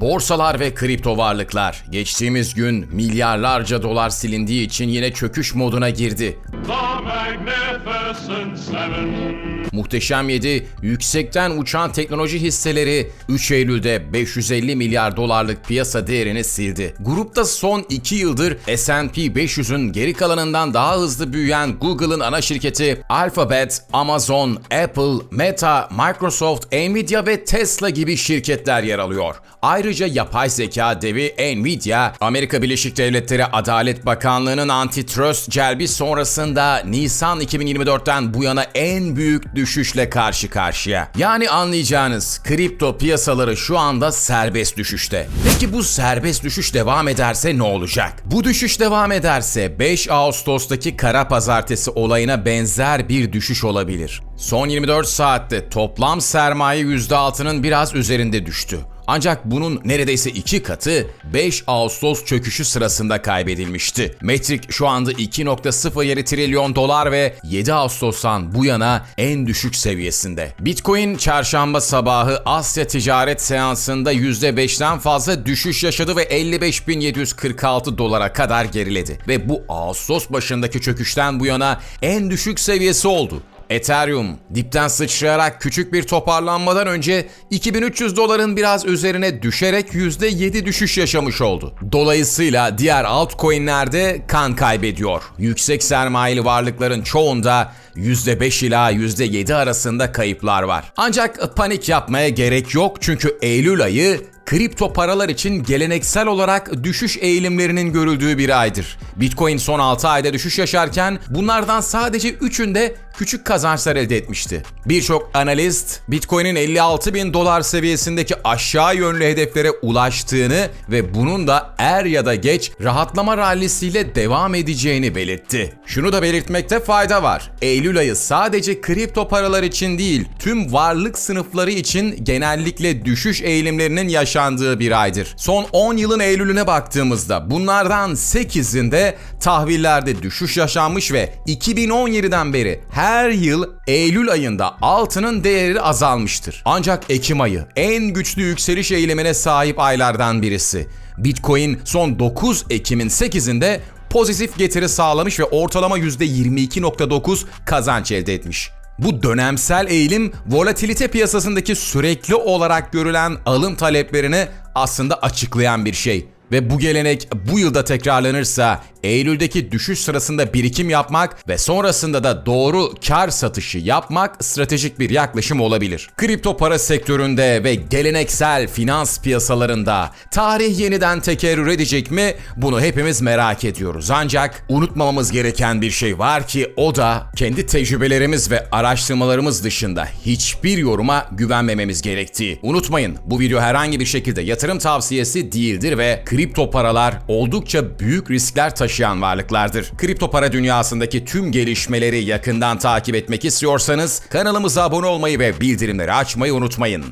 Borsalar ve kripto varlıklar geçtiğimiz gün milyarlarca dolar silindiği için yine çöküş moduna girdi. Muhteşem 7 yüksekten uçan teknoloji hisseleri 3 Eylül'de 550 milyar dolarlık piyasa değerini sildi. Grupta son 2 yıldır S&P 500'ün geri kalanından daha hızlı büyüyen Google'ın ana şirketi Alphabet, Amazon, Apple, Meta, Microsoft, Nvidia ve Tesla gibi şirketler yer alıyor. Ayrıca yapay zeka devi Nvidia, Amerika Birleşik Devletleri Adalet Bakanlığı'nın antitrust celbi sonrasında Nisan 2024'ten bu yana en büyük düşüşle karşı karşıya. Yani anlayacağınız kripto piyasaları şu anda serbest düşüşte. Peki bu serbest düşüş devam ederse ne olacak? Bu düşüş devam ederse 5 Ağustos'taki kara pazartesi olayına benzer bir düşüş olabilir. Son 24 saatte toplam sermaye %6'nın biraz üzerinde düştü. Ancak bunun neredeyse iki katı 5 Ağustos çöküşü sırasında kaybedilmişti. Metrik şu anda 2.07 trilyon dolar ve 7 Ağustos'tan bu yana en düşük seviyesinde. Bitcoin çarşamba sabahı Asya ticaret seansında %5'ten fazla düşüş yaşadı ve 55.746 dolara kadar geriledi. Ve bu Ağustos başındaki çöküşten bu yana en düşük seviyesi oldu. Ethereum dipten sıçrayarak küçük bir toparlanmadan önce 2300 doların biraz üzerine düşerek %7 düşüş yaşamış oldu. Dolayısıyla diğer altcoin'lerde kan kaybediyor. Yüksek sermayeli varlıkların çoğunda %5 ila %7 arasında kayıplar var. Ancak panik yapmaya gerek yok çünkü Eylül ayı kripto paralar için geleneksel olarak düşüş eğilimlerinin görüldüğü bir aydır. Bitcoin son 6 ayda düşüş yaşarken bunlardan sadece 3'ünde küçük kazançlar elde etmişti. Birçok analist Bitcoin'in 56 bin dolar seviyesindeki aşağı yönlü hedeflere ulaştığını ve bunun da er ya da geç rahatlama rallisiyle devam edeceğini belirtti. Şunu da belirtmekte fayda var. Eylül ayı sadece kripto paralar için değil, tüm varlık sınıfları için genellikle düşüş eğilimlerinin yaşandığı bir aydır. Son 10 yılın Eylül'üne baktığımızda bunlardan 8'inde tahvillerde düşüş yaşanmış ve 2017'den beri her yıl Eylül ayında altının değeri azalmıştır. Ancak Ekim ayı en güçlü yükseliş eğilimine sahip aylardan birisi. Bitcoin son 9 Ekim'in 8'inde pozitif getiri sağlamış ve ortalama %22.9 kazanç elde etmiş. Bu dönemsel eğilim volatilite piyasasındaki sürekli olarak görülen alım taleplerini aslında açıklayan bir şey. Ve bu gelenek bu yılda tekrarlanırsa Eylül'deki düşüş sırasında birikim yapmak ve sonrasında da doğru kar satışı yapmak stratejik bir yaklaşım olabilir. Kripto para sektöründe ve geleneksel finans piyasalarında tarih yeniden tekerrür edecek mi? Bunu hepimiz merak ediyoruz. Ancak unutmamamız gereken bir şey var ki o da kendi tecrübelerimiz ve araştırmalarımız dışında hiçbir yoruma güvenmememiz gerektiği. Unutmayın bu video herhangi bir şekilde yatırım tavsiyesi değildir ve kripto paralar oldukça büyük riskler taşıyan varlıklardır. Kripto para dünyasındaki tüm gelişmeleri yakından takip etmek istiyorsanız kanalımıza abone olmayı ve bildirimleri açmayı unutmayın.